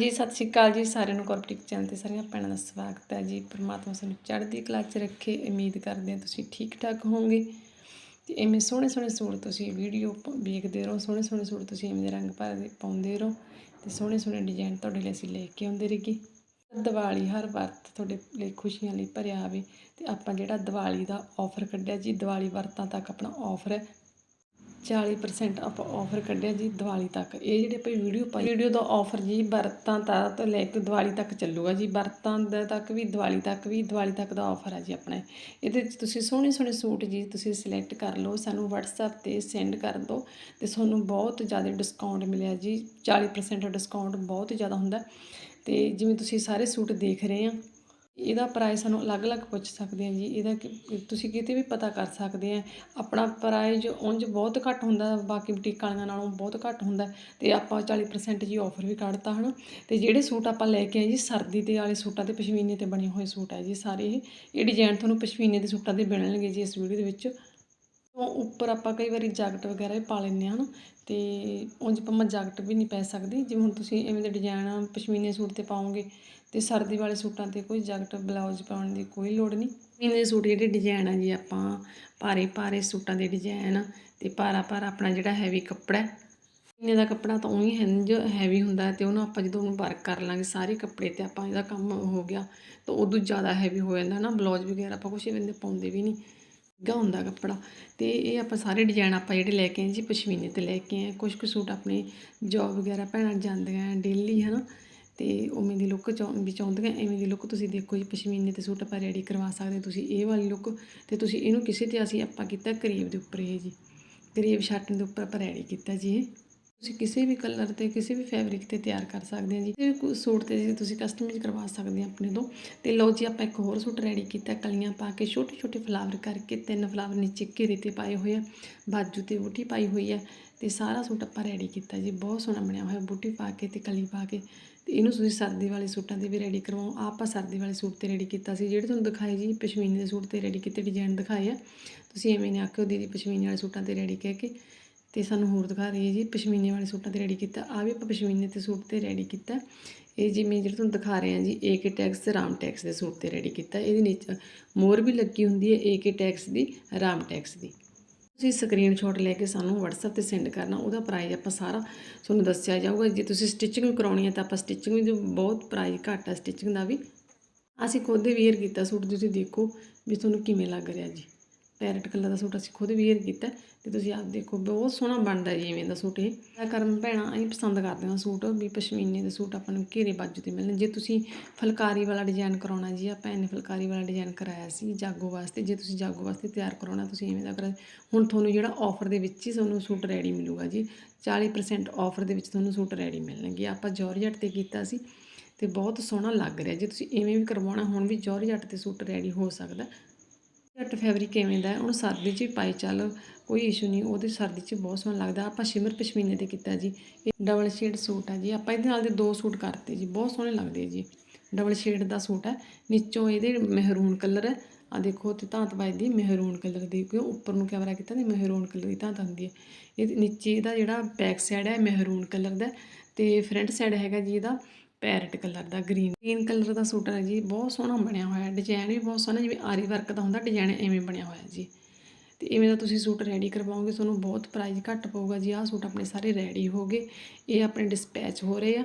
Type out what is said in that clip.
ਜੀ, ਸਤਿ ਸ਼੍ਰੀ ਅਕਾਲ ਜੀ, ਸਾਰਿਆਂ ਨੂੰ ਕੋਰਪਟਿਕ ਚੈਨਲ ਤੇ ਸਾਰੀਆਂ ਭੈਣਾਂ ਦਾ ਸਵਾਗਤ ਹੈ ਜੀ। ਪ੍ਰਮਾਤਮਾ ਸਾਨੂੰ ਚੜ੍ਹਦੀ ਕਲਾ 'ਚ ਰੱਖੇ, ਉਮੀਦ ਕਰਦੇ ਹਾਂ ਤੁਸੀਂ ਠੀਕ ਠਾਕ ਹੋਵੋਗੇ। ਤੇ ਐਵੇਂ ਸੋਹਣੇ ਸੋਹਣੇ ਸੂਟ ਤੁਸੀਂ ਵੀਡੀਓ ਪ- ਵੇਖਦੇ ਰਹੋ ਸੋਹਣੇ ਸੋਹਣੇ ਸੂਟ ਤੁਸੀਂ ਐਵੇਂ ਦੇ ਰੰਗ ਭਰਦੇ ਪਾਉਂਦੇ ਰਹੋ ਤੇ ਸੋਹਣੇ ਸੋਹਣੇ ਡਿਜ਼ਾਈਨ ਤੁਹਾਡੇ ਲਈ ਅਸੀਂ ਲੈ ਕੇ ਆਉਂਦੇ ਰਹੀਏ। ਦੀਵਾਲੀ ਹਰ ਵਰਤ ਤੁਹਾਡੇ ਲਈ ਖੁਸ਼ੀਆਂ ਲਈ ਭਰਿਆ ਆਵੇ ਤੇ ਆਪਾਂ ਜਿਹੜਾ ਦੀਵਾਲੀ ਦਾ ਆਫਰ ਕੱਢਿਆ ਜੀ, ਦੀਵਾਲੀ ਵਰਤਾਂ ਤੱਕ ਆਪਣਾ ਆਫਰ ਹੈ 40% ਆਪਾਂ ਆਫਰ ਕੱਢਿਆ ਜੀ ਦੀਵਾਲੀ ਤੱਕ। ਇਹ ਜਿਹੜੇ ਆਪਾਂ ਵੀਡੀਓ ਪਾਈ ਵੀਡੀਓ ਦਾ ਆਫਰ ਜੀ ਵਰਤਾਂ ਤੱਕ ਤੋਂ ਲੈ ਕੇ ਦੀਵਾਲੀ ਤੱਕ ਚੱਲੂਗਾ ਜੀ। ਵਰਤਾਂ ਦਾ ਤੱਕ ਵੀ, ਦੀਵਾਲੀ ਤੱਕ ਵੀ, ਦੀਵਾਲੀ ਤੱਕ ਦਾ ਆਫਰ ਆ ਜੀ ਆਪਣਾ। ਇਹਦੇ ਵਿੱਚ ਤੁਸੀਂ ਸੋਹਣੇ ਸੋਹਣੇ ਸੂਟ ਜੀ ਤੁਸੀਂ ਸਿਲੈਕਟ ਕਰ ਲਓ, ਸਾਨੂੰ WhatsApp ਤੇ ਸੈਂਡ ਕਰ ਦਿਓ ਤੇ ਤੁਹਾਨੂੰ ਬਹੁਤ ਜ਼ਿਆਦਾ ਡਿਸਕਾਊਂਟ ਮਿਲਿਆ ਜੀ। 40% ਡਿਸਕਾਊਂਟ ਬਹੁਤ ਜ਼ਿਆਦਾ ਹੁੰਦਾ। ਤੇ ਜਿਵੇਂ ਤੁਸੀਂ ਸਾਰੇ ਸੂਟ ਦੇਖ ਰਹੇ ਆ ਇਹਦਾ ਪ੍ਰਾਈਸ ਸਾਨੂੰ ਅਲੱਗ-ਅਲੱਗ ਪੁੱਛ ਸਕਦੇ ਆ ਜੀ, ਇਹਦਾ ਕਿ- ਤੁਸੀਂ ਕਿਤੇ ਵੀ ਪਤਾ ਕਰ ਸਕਦੇ ਆ ਆਪਣਾ ਪ੍ਰਾਈਜ਼ ਉਂਝ ਬਹੁਤ ਘੱਟ ਹੁੰਦਾ, ਬਾਕੀ ਬੁਟੀਕ ਵਾਲਿਆਂ ਨਾਲੋਂ ਬਹੁਤ ਘੱਟ ਹੁੰਦਾ ਤੇ ਆਪਾਂ 40% ਜੀ ਆਫਰ ਵੀ ਕੱਢਤਾ, ਹਨਾ? ਤੇ ਜਿਹੜੇ ਸੂਟ ਆਪਾਂ ਲੈ ਕੇ ਆਏ ਜੀ, ਸਰਦੀ ਦੇ ਵਾਲੇ ਸੂਟਾਂ ਤੇ, ਪਸ਼ਮੀਨੇ ਤੇ ਬਣੇ ਹੋਏ ਸੂਟ ਹੈ ਜੀ, ਸਾਰੇ ਇਹ ਇਹ ਡਿਜ਼ਾਈਨ ਤੁਹਾਨੂੰ ਪਸ਼ਮੀਨੇ ਦੇ ਸੂਟਾਂ ਦੇ ਮਿਲਣਗੇ ਜੀ ਇਸ ਵੀਡੀਓ ਦੇ ਵਿੱਚ। ਉਹ ਉੱਪਰ ਆਪਾਂ ਕਈ ਵਾਰੀ ਜਾਕਟ ਵਗੈਰਾ ਵੀ ਪਾ ਲੈਂਦੇ ਹਾਂ ਨਾ, ਤੇ ਉਂਝ ਆਪਾਂ ਮੈਂ ਜਾਕਟ ਵੀ ਨਹੀਂ ਪੈ ਸਕਦੀ। ਜਿਵੇਂ ਹੁਣ ਤੁਸੀਂ ਐਵੇਂ ਦੇ ਡਿਜ਼ਾਈਨ ਪਸ਼ਮੀਨੇ ਸੂਟ ਤੇ ਪਾਓਗੇ ਅਤੇ ਸਰਦੀ ਵਾਲੇ ਸੂਟਾਂ ਤੇ ਕੋਈ ਜਾਕਟ ਬਲਾਊਜ਼ ਪਾਉਣ ਦੀ ਕੋਈ ਲੋੜ ਨਹੀਂ। ਪਸ਼ਮੀਨੇ ਦੇ ਸੂਟ ਜਿਹੜੇ ਡਿਜ਼ਾਈਨ ਆ ਜੀ ਆਪਾਂ, ਭਾਰੇ ਭਾਰੇ ਸੂਟਾਂ ਦੇ ਡਿਜ਼ਾਈਨ ਅਤੇ ਭਾਰਾ ਭਾਰਾ ਆਪਣਾ ਜਿਹੜਾ ਹੈਵੀ ਕੱਪੜਾ ਹੈ, ਪਸ਼ਮੀਨੇ ਦਾ ਕੱਪੜਾ ਤਾਂ ਉਹੀ ਹਿੰਜ ਹੈਵੀ ਹੁੰਦਾ ਅਤੇ ਉਹਨੂੰ ਆਪਾਂ ਜਦੋਂ ਉਹਨੂੰ ਵਰਕ ਕਰ ਲਾਂਗੇ ਸਾਰੇ ਕੱਪੜੇ ਤੇ ਆਪਾਂ ਇਹਦਾ ਕੰਮ ਹੋ ਗਿਆ, ਤਾਂ ਉਦੋਂ ਜ਼ਿਆਦਾ ਹੈਵੀ ਹੋ ਜਾਂਦਾ ਨਾ। ਬਲਾਊਜ਼ ਵਗੈਰਾ ਆਪਾਂ ਕੁਛ ਇਵੇਂ ਦੇ ਪਾਉਂਦੇ ਵੀ ਨਹੀਂ। ਗਾ ਹੁੰਦਾ ਕੱਪੜਾ। ਤੇ ਇਹ ਆਪਾਂ ਸਾਰੇ ਡਿਜ਼ਾਈਨ ਆਪਾਂ ਜਿਹੜੇ ਲੈ ਕੇ ਆਏ ਜੀ, ਪਸ਼ਮੀਨੇ ਤੇ ਲੈ ਕੇ ਆਏ। ਕੁਝ ਕੁ ਸੂਟ ਆਪਣੇ ਜੌਬ ਵਗੈਰਾ ਭੈਣਾਂ ਜਾਂਦੀਆਂ ਡੇਲੀ ਹਨਾ। ਤੇ ਉਵੇਂ ਦੀ ਲੁੱਕ ਚਾਹ ਵੀ ਚਾਹੁੰਦੀਆਂ, ਐਵੇਂ ਦੀ ਲੁੱਕ ਤੁਸੀਂ ਦੇਖੋ ਜੀ, ਪਸ਼ਮੀਨੇ ਤੇ ਸੂਟ ਆਪਾਂ ਰੈਡੀ ਕਰਵਾ ਸਕਦੇ ਤੁਸੀਂ ਇਹ ਵਾਲੀ ਲੁੱਕ ਤੇ ਤੁਸੀਂ ਇਹਨੂੰ ਕਿਸੇ ਤੇ ਅਸੀਂ ਆਪਾਂ ਕੀਤਾ ਕਰੀਬ ਦੇ ਉੱਪਰ ਇਹ ਜੀ। ਕਰੀਬ ਸ਼ਰਟਨ ਦੇ ਉੱਪਰ ਆਪਾਂ ਰੈਡੀ ਕੀਤਾ ਜੀ ਇਹ। ਤੁਸੀਂ ਕਿਸੇ ਵੀ ਕਲਰ ਤੇ, ਕਿਸੇ ਵੀ ਫੈਬਰਿਕ ਤੇ ਤਿਆਰ ਕਰ ਸਕਦੇ ਆ ਜੀ। ਕਿਸੇ ਵੀ ਕੋਈ ਸੂਟ ਤੇ ਜੀ ਤੁਸੀਂ ਕਸਟਮਾਈਜ਼ ਕਰਵਾ ਸਕਦੇ ਆ ਆਪਣੇ ਤੋਂ। ਤੇ ਲਓ ਜੀ, ਆਪਾਂ ਇੱਕ ਹੋਰ ਸੂਟ ਰੈਡੀ ਕੀਤਾ, ਕਲੀਆਂ ਪਾ ਕੇ ਛੋਟੇ ਛੋਟੇ ਫਲਾਵਰ ਕਰਕੇ, ਤਿੰਨ ਫਲਾਵਰ ਨੀਚੇ ਘੇਰੇ ਤੇ ਪਾਏ ਹੋਏ ਆ, ਬਾਜੂ ਤੇ ਬੂਟੀ ਪਾਈ ਹੋਈ ਹੈ ਤੇ ਸਾਰਾ ਸੂਟ ਆਪਾਂ ਰੈਡੀ ਕੀਤਾ ਜੀ। ਬਹੁਤ ਸੋਹਣਾ ਬਣਿਆ ਹੋਇਆ ਬੂਟੀ ਪਾ ਕੇ ਤੇ ਕਲੀ ਪਾ ਕੇ। ਤੇ ਇਹਨੂੰ ਤੁਸੀਂ ਸਰਦੀ ਵਾਲੇ ਸੂਟਾਂ ਤੇ ਵੀ ਰੈਡੀ ਕਰਵਾਓ। ਆਪਾਂ ਸਰਦੀ ਵਾਲੇ ਸੂਟ ਤੇ ਰੈਡੀ ਕੀਤਾ ਸੀ। ਜਿਹੜੇ ਤੁਹਾਨੂੰ ਦਿਖਾਏ ਜੀ, ਪਸ਼ਮੀਨੇ ਦੇ ਸੂਟ ਤੇ ਰੈਡੀ ਕੀਤੇ ਡਿਜ਼ਾਈਨ ਦਿਖਾਏ ਆ। ਤੁਸੀਂ ਐਵੇਂ ਨੇ ਆਖਿਓ ਦੀਦੀ, ਪਸ਼ਮੀਨੇ ਵਾਲੇ ਸੂਟਾਂ ਤੇ ਰੈਡੀ ਕਹਿ ਕੇ। ਤੇ ਸਾਨੂੰ ਹੋਰ ਦਿਖਾ ਰਹੀ ਹੈ ਜੀ, ਪਸ਼ਮੀਨੇ ਵਾਲੇ ਸੂਟਾਂ ਤੇ ਰੈਡੀ ਕੀਤਾ। ਆ ਵੀ ਆਪਾਂ ਪਸ਼ਮੀਨੇ ਤੇ ਸੂਟ ਤੇ ਰੈਡੀ ਕੀਤਾ। ਇਹ ਜਿਵੇਂ ਜਿਹੜਾ ਤੁਹਾਨੂੰ ਦਿਖਾ ਰਹੇ ਹਾਂ ਜੀ ਏਕੇ ਟੈਕਸ ਤੇ ਰਾਮ ਟੈਕਸ ਦੇ ਸੂਟ ਤੇ ਰੈਡੀ ਕੀਤਾ। ਇਹਦੇ ਨੀਚੇ ਮੋਰ ਵੀ ਲੱਗੀ ਹੁੰਦੀ ਹੈ ਏਕੇ ਟੈਕਸ ਦੀ ਰਾਮ ਟੈਕਸ ਦੀ। ਤੁਸੀਂ ਸਕਰੀਨਸ਼ਾਟ ਲੈ ਕੇ ਸਾਨੂੰ WhatsApp ਤੇ ਸੈਂਡ ਕਰਨਾ, ਉਹਦਾ ਪ੍ਰਾਈਸ ਆਪਾਂ ਸਾਰਾ ਤੁਹਾਨੂੰ ਦੱਸਿਆ ਜਾਊਗਾ। ਜੇ ਤੁਸੀਂ ਸਟਿਚਿੰਗ ਕਰਾਉਣੀ ਹੈ ਤਾਂ ਆਪਾਂ ਸਟਿਚਿੰਗ ਵੀ ਬਹੁਤ ਪ੍ਰਾਈਸ ਘੱਟ ਹੈ ਸਟਿਚਿੰਗ ਦਾ ਵੀ। ਅਸੀਂ ਖੁਦ ਵੇਅਰ ਕੀਤਾ ਸੂਟ, ਤੁਸੀਂ ਦੇਖੋ ਵੀ ਤੁਹਾਨੂੰ ਕਿਵੇਂ ਲੱਗ ਰਿਹਾ ਜੀ। ਪੈਰਟ ਕਲਰ ਦਾ ਸੂਟ ਅਸੀਂ ਖੁਦ ਵੇਅਰ ਕੀਤਾ ਤੇ ਤੁਸੀਂ ਆਪ ਦੇਖੋ, ਬਹੁਤ ਸੋਹਣਾ ਬਣਦਾ ਜੀ ਇਵੇਂ ਦਾ ਸੂਟ ਇਹ। ਮੈਂ ਕਰਮ ਭੈਣਾਂ ਅਸੀਂ ਪਸੰਦ ਕਰਦੇ ਹਾਂ ਸੂਟ, ਵੀ ਪਸ਼ਮੀਨੇ ਦੇ ਸੂਟ ਆਪਾਂ ਨੂੰ ਘੇਰੇ ਬਾਜੂ ਤੇ ਮਿਲਣ। ਜੇ ਤੁਸੀਂ ਫੁਲਕਾਰੀ ਵਾਲਾ ਡਿਜ਼ਾਈਨ ਕਰਾਉਣਾ ਜੀ, ਆਪਾਂ ਇਹਨੇ ਫੁਲਕਾਰੀ ਵਾਲਾ ਡਿਜ਼ਾਈਨ ਕਰਾਇਆ ਸੀ ਜਾਗੋ ਵਾਸਤੇ। ਜੇ ਤੁਸੀਂ ਜਾਗੋ ਵਾਸਤੇ ਤਿਆਰ ਕਰਾਉਣਾ, ਤੁਸੀਂ ਇਵੇਂ ਦਾ ਕਰਾ। ਹੁਣ ਤੁਹਾਨੂੰ ਜਿਹੜਾ ਆਫਰ ਦੇ ਵਿੱਚ ਹੀ ਤੁਹਾਨੂੰ ਸੂਟ ਰੈਡੀ ਮਿਲੂਗਾ ਜੀ 40% ਆਫਰ ਦੇ ਵਿੱਚ ਤੁਹਾਨੂੰ ਸੂਟ ਰੈਡੀ ਮਿਲਣਗੇ। ਆਪਾਂ ਜੋਰਜਟ ਤੇ ਕੀਤਾ ਸੀ ਤੇ ਬਹੁਤ ਸੋਹਣਾ ਲੱਗ ਰਿਹਾ। ਜੇ ਤੁਸੀਂ ਇਵੇਂ ਵੀ ਕਰਵਾਉਣਾ, ਹੁਣ ਵੀ ਜੋਰਜਟ ਤੇ ਸੂਟ ਰੈਡੀ ਹੋ ਸਕਦਾ। ਜੱਟ ਫੈਬਰਿਕ ਕਿਵੇਂ ਦਾ ਹੈ? ਉਹਨੂੰ ਸਰਦੀ 'ਚ ਪਾਈ, ਚੱਲ ਕੋਈ ਇਸ਼ੂ ਨਹੀਂ, ਉਹਦੇ ਸਰਦੀ 'ਚ ਬਹੁਤ ਸੋਹਣਾ ਲੱਗਦਾ। ਆਪਾਂ ਸ਼ਿਮਰ ਪਸ਼ਮੀਨੇ ਤੇ ਕੀਤਾ ਜੀ। ਇਹ ਡਬਲ ਸ਼ੇਡ ਸੂਟ ਹੈ ਜੀ। ਆਪਾਂ ਇਹਦੇ ਨਾਲ ਦੇ ਦੋ ਸੂਟ ਕਰਤੇ ਜੀ। ਬਹੁਤ ਸੋਹਣੇ ਲੱਗਦੇ ਜੀ। ਡਬਲ ਸ਼ੇਡ ਦਾ ਸੂਟ ਹੈ ਨੀਚੋਂ ਇਹਦੇ ਮਹਿਰੂਨ ਕਲਰ ਹੈ ਆ ਦੇਖੋ, ਤੇ ਧਾਤ ਵੱਜਦੀ ਮਹਿਰੂਨ ਕਲਰ ਦੀ। ਕਿਉਂ? ਉੱਪਰ ਨੂੰ ਕੈਮਰਾ ਕੀਤਾ ਤੇ ਮਹਿਰੂਨ ਕਲਰ ਦੀ ਧਾਤ ਹੁੰਦੀ ਹੈ ਇਹ ਨੀਚੇ ਇਹਦਾ ਜਿਹੜਾ ਬੈਕ ਸਾਈਡ ਹੈ ਮਹਿਰੂਨ ਕਲਰ ਦਾ। ਤੇ ਫਰੰਟ ਸਾਈਡ ਹੈਗਾ ਜੀ ਇਹਦਾ। ਪੈਰਟ ਕਲਰ ਦਾ, ਗ੍ਰੀਨ। ਗ੍ਰੀਨ ਕਲਰ ਦਾ ਸੂਟ ਹੈ ਜੀ, ਬਹੁਤ ਸੋਹਣਾ ਬਣਿਆ ਹੋਇਆ, ਡਿਜ਼ਾਈਨ ਵੀ ਬਹੁਤ ਸੋਹਣਾ, ਜਿਵੇਂ ਆਰੀ ਵਰਕ ਦਾ ਹੁੰਦਾ, ਡਿਜ਼ਾਈਨ ਐਵੇਂ ਬਣਿਆ ਹੋਇਆ ਜੀ। ਤੇ ਇਵੇਂ ਦਾ ਤੁਸੀਂ ਸੂਟ ਰੈਡੀ ਕਰਵਾਓਗੇ, ਤੁਹਾਨੂੰ ਬਹੁਤ ਪ੍ਰਾਈਸ ਘੱਟ ਪਊਗਾ ਜੀ, ਆਹ ਸੂਟ ਆਪਣੇ ਸਾਰੇ ਰੈਡੀ ਹੋ ਗਏ, ਇਹ ਆਪਣੇ ਡਿਸਪੈਚ ਹੋ ਰਹੇ ਆ।